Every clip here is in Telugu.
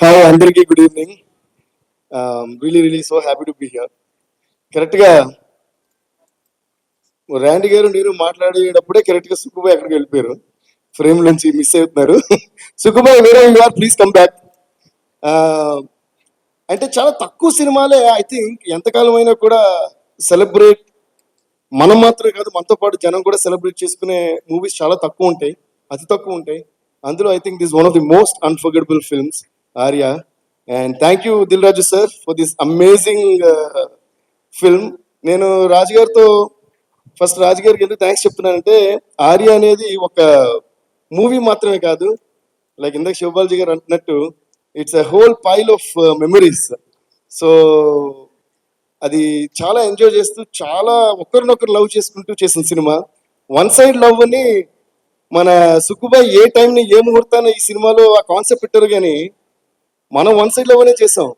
హాయ్ అందరికీ good evening really really so happy to be here కరెక్ట్గా ర్యాండీ గారు నేను మాట్లాడేటప్పుడే కరెక్ట్గా సుఖబాయ్ అక్కడికి వెళ్ళిపోయారు. ఫ్రేమ్ నుంచి మిస్ అవుతున్నారు. సుఖబాయ్ వేరే ఆర్ ప్లీజ్ కమ్ బ్యాక్ అంటే చాలా తక్కువ సినిమాలే ఐ థింక్ ఎంతకాలం అయినా కూడా సెలబ్రేట్ మనం మాత్రమే కాదు మనతో పాటు జనం కూడా సెలబ్రేట్ చేసుకునే మూవీస్ చాలా తక్కువ ఉంటాయి అతి తక్కువ ఉంటాయి. అందులో I think this one of the most unforgettable films Arya. And thank you Dil Raju sir for this amazing film నేను రాజు గారితో ఫస్ట్ రాజుగారికి ఎందుకు థ్యాంక్స్ చెప్తున్నానంటే ఆర్య అనేది ఒక మూవీ మాత్రమే కాదు లైక్ ఇందాక శివబాలజీ గారు అంటున్నట్టు it's a whole pile of memories so అది చాలా ఎంజాయ్ చేస్తూ చాలా ఒకరినొకరు లవ్ చేసుకుంటూ చేసిన సినిమా వన్ సైడ్ లవ్ అని మన సుక్కుబాయ్ ఏ టైంని ఏ ముహూర్తాన్ని ఈ సినిమాలో ఆ కాన్సెప్ట్ పెట్టారు కానీ మనం వన్ సైడ్లోనే చేసాం.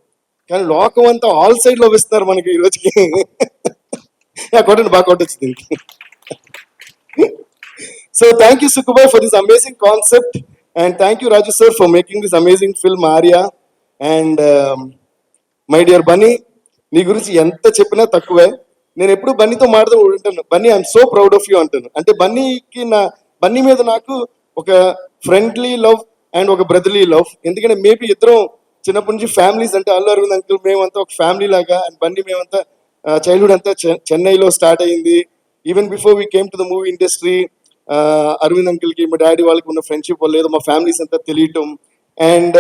కానీ లోకం అంతా ఆల్ సైడ్ లవ్ ఇస్తున్నారు మనకి ఈ రోజుకి. కొట్టండి బాగా కొట్టచ్చు దీనికి. So thank you Sukkubhai for this amazing concept and thank you Raju sir for making this amazing film Arya and my dear Bunny నీ గురించి ఎంత చెప్పినా తక్కువే. నేను ఎప్పుడు బన్నీతో మాట్లాడుతూ ఉంటాను Bunny I'm so proud of you అంటాను. అంటే బన్నీకి నా బన్నీ మీద నాకు ఒక ఫ్రెండ్లీ లవ్ అండ్ ఒక బ్రదర్లీ లవ్. ఎందుకంటే మేబీ ఇద్దరం చిన్నప్పటి నుంచి ఫ్యామిలీస్ అంటే అల్లు అరవింద్ అంకుల్ మేమంతా ఒక ఫ్యామిలీ లాగా అండ్ బన్నీ మేమంతా చైల్డ్హుడ్ అంతా చె- చెన్నైలో స్టార్ట్ అయింది. Even before we came to the movie industry Aravind అంకుల్కి మా డాడీ వాళ్ళకి ఉన్న ఫ్రెండ్షిప్ వల్ల ఏదో మా ఫ్యామిలీస్ అంతా తెలియటం. And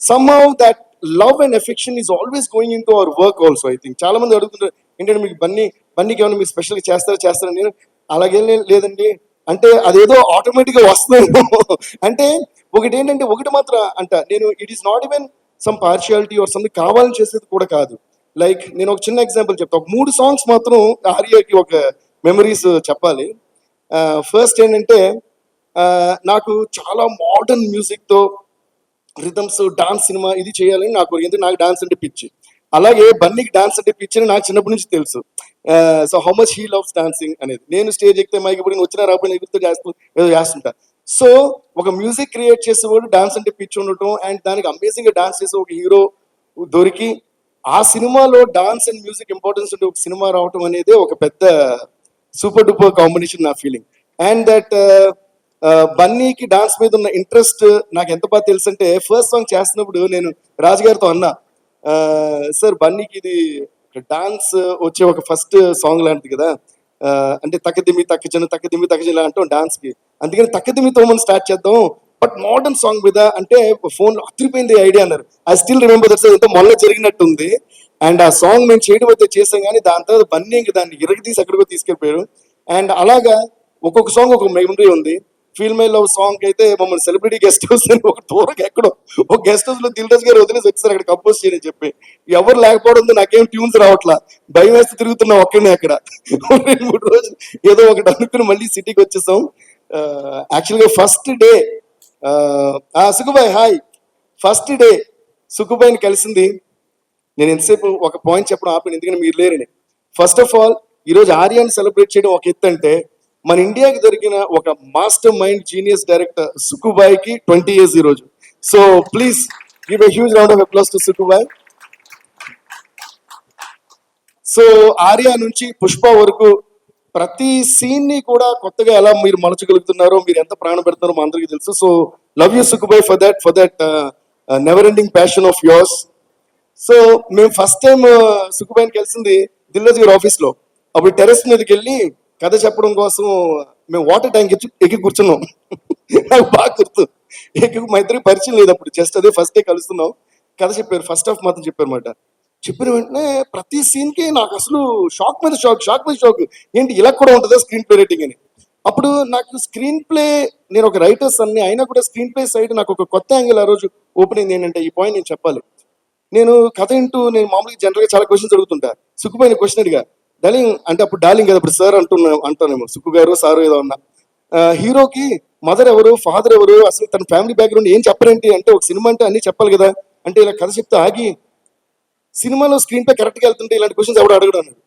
somehow that love and affection is always going into our work also I think చాలా మంది అడుగుతుంటారు ఏంటంటే మీకు బన్నీ బన్నీకి ఏమైనా మీరు స్పెషల్గా చేస్తారా చేస్తారా? నేను అలాగే లేదండి. అంటే అదేదో ఆటోమేటిక్గా గా అంటే ఒకటి ఏంటంటే ఒకటి మాత్రం అంట నేను it is not even some partiality or something కావాలని చేసేది కూడా కాదు. లైక్ నేను ఒక చిన్న ఎగ్జాంపుల్ చెప్తా. ఒక మూడు సాంగ్స్ మాత్రం ఆర్యకి ఒక మెమరీస్ చెప్పాలి. ఫస్ట్ ఏంటంటే నాకు చాలా మోడర్న్ మ్యూజిక్తో రిథమ్స్ డాన్స్ సినిమా ఇది చేయాలని నాకు ఎందుకు నాకు డాన్స్ అంటే పిచ్చి. అలాగే బన్నీకి డాన్స్ అంటే పిచ్చి అని నాకు చిన్నప్పటి నుంచి తెలుసు. So how much he loves dancing అనేది. నేను స్టేజ్ ఎక్కితే మైకి ఇప్పుడు వచ్చిన రాకపోయినా ఎగురుతూ చేస్తూ ఏదో చేస్తుంటా. సో ఒక మ్యూజిక్ క్రియేట్ చేసేవాడు డాన్స్ అంటే పిచ్చి ఉండటం అండ్ దానికి అమేజింగ్గా డాన్స్ చేసే ఒక హీరో దొరికి. ఆ సినిమాలో డాన్స్ అండ్ మ్యూజిక్ ఇంపార్టెన్స్ ఉండే ఒక సినిమా రావటం అనేది ఒక పెద్ద సూపర్ డూపర్ కాంబినేషన్ నా ఫీలింగ్ అండ్ దట్ బన్నీకి డాన్స్ మీద ఉన్న ఇంట్రెస్ట్ నాకు ఎంత బాగా తెలుసు అంటే ఫస్ట్ సాంగ్ చేస్తున్నప్పుడు నేను రాజుగారితో అన్నా సార్ బన్నీకి ఇది డాన్స్ వచ్చే ఒక ఫస్ట్ సాంగ్ లాంటిది కదా. అంటే తక్కదిమి తక్కజన తక్కదిమి తక్కజన అంటాం డాన్స్కి అందుకని తక్కదిమితో మనం స్టార్ట్ చేద్దాం. బట్ మోడర్న్ సాంగ్ మీద అంటే ఫోన్ అతిరిపోయింది ఐడియా అన్నారు. ఐ స్టిల్ రిమెంబర్ దట్ ఎంతో మొన్న జరిగినట్టుంది. అండ్ ఆ సాంగ్ మేము చేయడం అయితే చేసాం కానీ దాని తర్వాత బన్నీ ఇంకా దాన్ని ఇరగదీసి ఎక్కడికో తీసుకెళ్ళిపోయారు. అండ్ అలాగా ఒక్కొక్క సాంగ్ ఒక మెమరీ ఉంది. ఫీల్ మై లవ్ సాంగ్ అయితే మమ్మల్ని సెలబ్రిటీ గెస్ట్ హౌస్ అని ఒక దూరంగా ఎక్కడో ఒక గెస్ట్ హౌస్లో దిల్రాజ్ గారు వదిలేసి వచ్చారు అక్కడ కంపోజ్ చేయని చెప్పి. ఎవరు లేకపోవడంతో నాకేం ట్యూన్స్ రావట్లా. భయం వేస్తే తిరుగుతున్నా ఒక్కనే అక్కడ. రెండు మూడు రోజులు ఏదో ఒకటి అనుకుని మళ్ళీ సిటీకి వచ్చేసాం. యాక్చువల్గా first day Sukubhai hi first day సుఖుబాయ్ని కలిసింది. నేను ఎంతసేపు ఒక పాయింట్ చెప్పడం ఆపాను ఎందుకంటే మీరు లేరని. ఫస్ట్ ఆఫ్ ఆల్ ఈరోజు ఆర్యాన్ని సెలబ్రేట్ చేయడం ఒక ఎత్తు అంటే మన ఇండియాకి దొరికిన ఒక మాస్టర్ మైండ్ జీనియస్ డైరెక్టర్ సుకుబాయ్కి ట్వంటీ ఇయర్స్ రోజు. So please give a huge round of applause to Sukubhai. So Arya నుంచి పుష్ప వరకు ప్రతి సీన్ని కూడా కొత్తగా ఎలా మీరు మలచగలుగుతున్నారో మీరు ఎంత ప్రాణం పెడుతున్నారో మా అందరికీ తెలుసు. So love you Sukubhai for that for that never ending passion of yours so మేము ఫస్ట్ టైం సుఖబాయిని కలిసింది దిల్రాజ్ గారి ఆఫీస్లో. అప్పుడు టెరెస్ మీదకి వెళ్ళి కథ చెప్పడం కోసం మేము వాటర్ ట్యాంక్ ఎక్కి ఎక్కి కూర్చున్నాం. నాకు బాగా గుర్తు. ఎక్కి మా ఇద్దరికి పరిచయం లేదు అప్పుడు జస్ట్ అదే ఫస్ట్ డే కలుస్తున్నాం. కథ చెప్పారు ఫస్ట్ హాఫ్ మాత్రం చెప్పారు అనమాట చెప్పిన వెంటనే ప్రతి సీన్కి నాకు అసలు షాక్ మీద షాక్ షాక్ మీద షాక్ ఏంటి ఇలా కూడా ఉంటుందా స్క్రీన్ ప్లే రేటింగ్ అని? అప్పుడు నాకు స్క్రీన్ ప్లే నేను ఒక రైటర్స్ అన్ని అయినా కూడా స్క్రీన్ ప్లే సైడ్ నాకు ఒక కొత్త యాంగిల్ ఆ రోజు ఓపెన్ అయింది ఏంటంటే ఈ పాయింట్ నేను చెప్పాలి. నేను కథ వింటూ నేను మామూలుగా జనరల్గా చాలా క్వశ్చన్స్ అడుగుతుంటా. సుక్కుపోయిన క్వశ్చన్ అడిగా డార్లింగ్ అంటే అప్పుడు డార్లింగ్ కదా ఇప్పుడు సార్ అంటున్నా అంటానేమో సుక్కు గారు సారు ఏదో అన్నా. హీరోకి మదర్ ఎవరు ఫాదర్ ఎవరు అసలు తన ఫ్యామిలీ బ్యాక్గ్రౌండ్ ఏం చెప్పరేంటి అంటే ఒక సినిమా అంటే అన్ని చెప్పాలి కదా. అంటే ఇలా కథ చెప్తే ఆగి సినిమాలో స్క్రీన్ పై కరెక్ట్గా వెళ్తుంటే ఇలాంటి క్వశ్చన్స్ ఎవడు అడగడు అన్నాడు.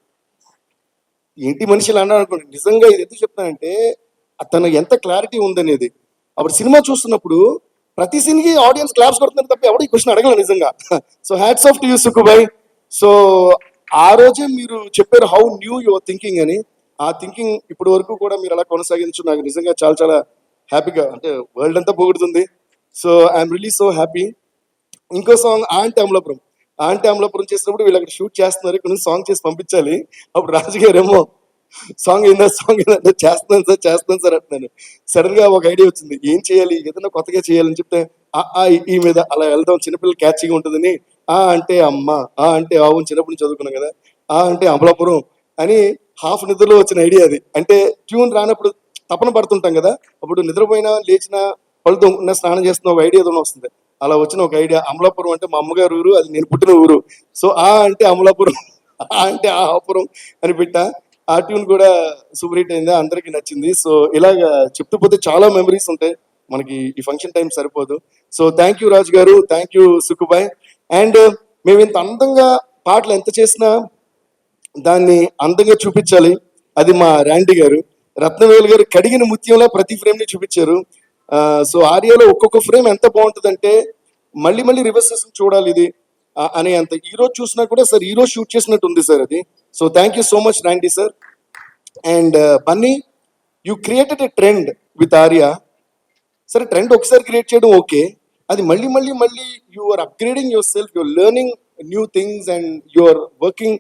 ఏంటి మనిషి ఇలా అన్నాడు అనుకోండి. నిజంగా ఇది ఎందుకు చెప్తానంటే తన ఎంత క్లారిటీ ఉందనేది. అప్పుడు సినిమా చూస్తున్నప్పుడు ప్రతి సీన్కి ఆడియన్స్ క్లాప్స్ కొడుతున్నారు తప్ప ఎవడు ఈ క్వశ్చన్ అడగలేదు నిజంగా. So hats off to you Sukubhai so ఆ రోజే మీరు చెప్పారు హౌ న్యూ యువర్ థింకింగ్ అని. ఆ థింకింగ్ ఇప్పటి వరకు కూడా మీరు అలా కొనసాగించు నాకు నిజంగా చాలా చాలా హ్యాపీగా అంటే వరల్డ్ అంతా పోగొడుతుంది. So I'm really so happy ఇంకో song aunty Amalapuram aunty Amalapuram చేసినప్పుడు వీళ్ళు అక్కడ షూట్ చేస్తున్నారు. ఇక్కడ నుంచి సాంగ్ చేసి పంపించాలి. అప్పుడు రాజుగారు ఏమో సాంగ్ ఏందా సాంగ్ ఏంటంటే చేస్తున్నాను సార్ చేస్తున్నాను సార్ అంటున్నాను సడన్గా ఒక ఐడియా వచ్చింది. ఏం చేయాలి? ఏదైనా కొత్తగా చేయాలని చెప్తే ఆ ఈ, మీద అలా వెళ్దాం. చిన్నపిల్లలు క్యాచ్గా ఉంటుందని ఆ అంటే అమ్మ ఆ అంటే ఆవు చిన్నప్పుడు నుంచి చదువుకున్నాం కదా ఆ అంటే అమలాపురం అని హాఫ్ నిద్రలో వచ్చిన ఐడియా అది. అంటే ట్యూన్ రానప్పుడు తపన పడుతుంటాం కదా అప్పుడు నిద్రపోయినా లేచిన పళ్ళు ఉన్న స్నానం చేస్తున్న ఒక ఐడియా వస్తుంది. అలా వచ్చిన ఒక ఐడియా అమలాపురం అంటే మా అమ్మగారు ఊరు అది నేను పుట్టిన ఊరు. సో ఆ అంటే అమలాపురం ఆ అంటే ఆహాపురం అని పెట్టా. ఆ ట్యూన్ కూడా సూపర్ హిట్ అయింది అందరికీ నచ్చింది. సో ఇలాగ చెప్తూ పోతే చాలా మెమరీస్ ఉంటాయి. మనకి ఈ ఫంక్షన్ టైం సరిపోదు. సో థ్యాంక్ యూ రాజు గారు థ్యాంక్ యూ సుకుబాయ్. అండ్ మేము ఇంత అందంగా పాటలు ఎంత చేసినా దాన్ని అందంగా చూపించాలి. అది మా ర్యాండీ గారు. రత్నవేలు గారు కడిగిన ముత్యంలో ప్రతి ఫ్రేమ్ని చూపించారు. సో ఆర్యాలో ఒక్కొక్క ఫ్రేమ్ ఎంత బాగుంటుందంటే మళ్ళీ మళ్ళీ రివర్సెస్ చూడాలి ఇది. అనే అంత ఈ రోజు చూసినా కూడా సార్ ఈ రోజు షూట్ చేసినట్టు ఉంది సార్ అది. So thank you so much Randy sir. And Bunny you created a trend with Arya. సరే ట్రెండ్ ఒకసారి క్రియేట్ చేయడం ఓకే. అది మళ్ళీ మళ్ళీ మళ్ళీ you are upgrading yourself your learning new things and you are working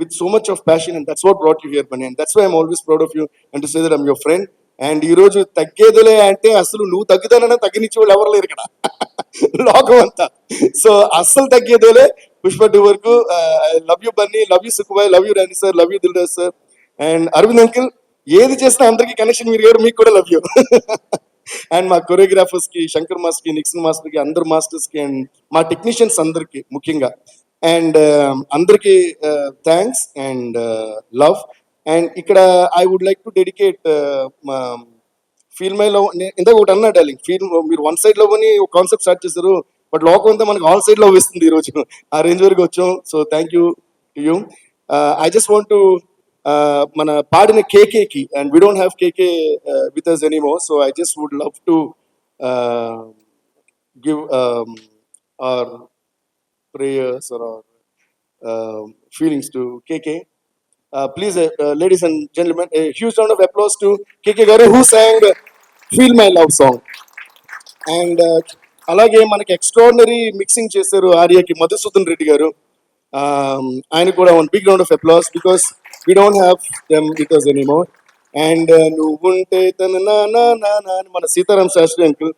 with so much of passion and that's what brought you here money and that's why I'm always proud of you and to say that I'm your friend and ఈ రోజు తగ్గేదిలే అంటే అసలు నువ్వు తగ్గుతానన్నా తగ్గినిచ్చే వాళ్ళు ఎవరు లేరు ఇక్కడ. లోకం అంతా. సో అస్సలు తగ్గేదేలే. పుష్ప టూ వరకు love you Bunny love you సుఖబాయ్ love you Rani sir love you Dilraj sir and Aravind uncle ఏది చేసినా అందరికీ కనెక్షన్ మీరు గారు మీకు కూడా లవ్ యూ అండ్ మా కొరియోగ్రాఫర్స్కి శంకర్ మాస్టర్కి నిక్సన్ మాస్టర్కి అందరు మాస్టర్స్కి అండ్ మా టెక్నీషియన్స్ అందరికి ముఖ్యంగా. అండ్ um, అందరికి థ్యాంక్స్ అండ్ లవ్ అండ్ ఇక్కడ I would like to dedicate feel my love ఇందాక ఒకటి అన్నా డార్లింగ్ ఫీల్ మీరు వన్ సైడ్లో కొని ఒక కాన్సెప్ట్ స్టార్ట్ చేశారు బట్ లోకం అంతా మనకి ఆల్ సైడ్లో వేస్తుంది ఈ రోజు ఆ రేంజ్ వరకు వచ్చాం. So thank you you I just want to మన పాడిన కేకేకి and we don't have KK with us anymore so I just would love to give our prayers our feelings to KK please ladies and gentlemen huge round of applause to KK గారు who sang feel my love song and అలాగే మనకి ఎక్స్ట్రాడినరీ మిక్సింగ్ చేశారు ఆర్యకి మధుసూదన్ రెడ్డి గారు. ఆయన కూడా one big round of applause because we don't have them it us anymore and నువ్వుంటే తన నా నా నా నా అని మన సీతారాం శాస్త్రి అంకుల్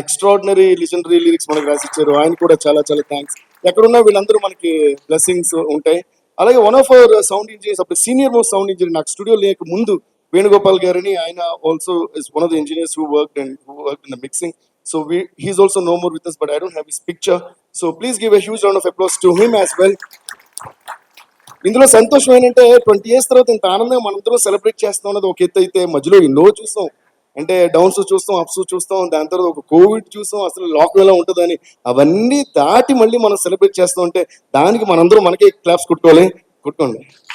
ఎక్స్ట్రాడినరీ లిజనరీ లిరిక్స్ మనకు రాసిచ్చారు. ఆయన కూడా చాలా చాలా థ్యాంక్స్ ఎక్కడున్నా వీళ్ళందరూ మనకి బ్లెస్సింగ్స్ ఉంటాయి. అలాగే one of our sound engineers అప్పుడు సీనియర్ మోస్ట్ సౌండ్ ఇంజనీర్ నాకు స్టూడియో లేక ముందు వేణుగోపాల్ గారిని ఆయన also is one of the engineers who work and who work in the mixing so we he's also no more with us but I don't have his picture so please give a huge round of applause to him as well ఇందులో సంతోషం ఏంటంటే ట్వంటీ ఇయర్స్ తర్వాత ఇంత ఆనందంగా మనందరం సెలబ్రేట్ చేస్తాం అనేది ఒక ఎత్తు అయితే మధ్యలో ఎన్నో చూస్తాం. అంటే డౌన్స్ చూస్తాం అప్స్ చూస్తాం దాని తర్వాత ఒక కోవిడ్ చూస్తాం అసలు లాక్డౌన్ ఎలా ఉంటుందని అవన్నీ దాటి మళ్ళీ మనం సెలబ్రేట్ చేస్తాం అంటే దానికి మనందరం మనకే క్లాప్స్ కుట్టుకోవాలి. కుట్టుకోండి.